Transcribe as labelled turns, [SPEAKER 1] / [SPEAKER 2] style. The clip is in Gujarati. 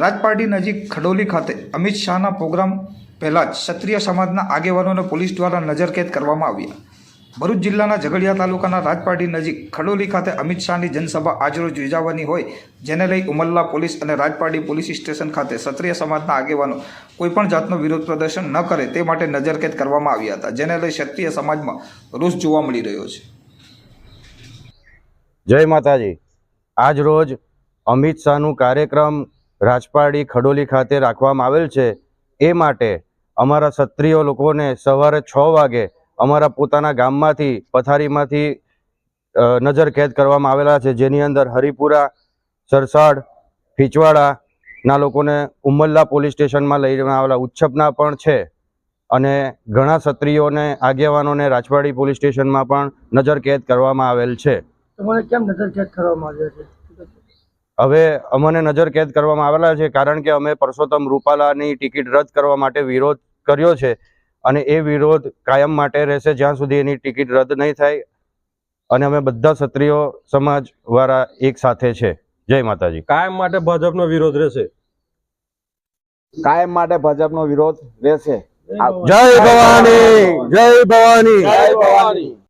[SPEAKER 1] રાજપારડી નજીક ખડોલી ખાતે અમિત શાહના પ્રોગ્રામ પહેલાં જ ક્ષત્રિય સમાજના આગેવાનોને પોલીસ દ્વારા નજરકેદ કરવામાં આવ્યા. ભરૂચ જિલ્લાના ઝઘડિયા તાલુકાના રાજપારડી નજીક ખડોલી ખાતે અમિત શાહની જનસભા આજરોજ યોજાવાની હોય, જેને લઈ ઉમલ્લા પોલીસ અને રાજપારડી પોલીસ સ્ટેશન ખાતે ક્ષત્રિય સમાજના આગેવાનો કોઈપણ જાતનો વિરોધ પ્રદર્શન ન કરે તે માટે નજરકેદ કરવામાં આવ્યા હતા, જેને લઈ ક્ષત્રિય સમાજમાં રોષ જોવા મળી રહ્યો છે.
[SPEAKER 2] જય માતાજી. આજ રોજ અમિત શાહનું કાર્યક્રમ રાજપારડી ખડોલી ખાતે રાખવામાં આવેલ છે. એ માટે અમારા ક્ષત્રિય લોકોને સવારે છ વાગે અમારા પોતાના ગામમાંથી, પથારીમાંથી નજર કેદ કરવામાં આવેલા છે. જેની અંદર હરિપુરા, સરસાડ ફીચવાડાના લોકોને ઉમલ્લા પોલીસ સ્ટેશનમાં લઈ આવેલા ઉચ્છપના પણ છે. અને ઘણા ક્ષત્રિયોને, આગેવાનોને રાજપારડી પોલીસ સ્ટેશનમાં પણ નજર કેદ કરવામાં આવેલ
[SPEAKER 3] છે?
[SPEAKER 2] હવે અમને નજર કેદ કરવામાં આવેલા છે કારણ કે અમે પરસોત્તમ રૂપાલાની ટિકિટ રદ કરવા માટે વિરોધ કર્યો છે અને એ વિરોધ કાયમ માટે રહેશે જ્યાં સુધી એની ટિકિટ રદ નહીં થાય. અને અમે બધા ક્ષત્રિયો સમાજ વાળા એક સાથે છે. જય માતાજી.
[SPEAKER 4] કાયમ માટે ભાજપનો વિરોધ રહેશે.
[SPEAKER 5] કાયમ માટે ભાજપનો વિરોધ રહેશે.
[SPEAKER 2] જય ભવાની. જય ભવાની.
[SPEAKER 5] જય ભવાની.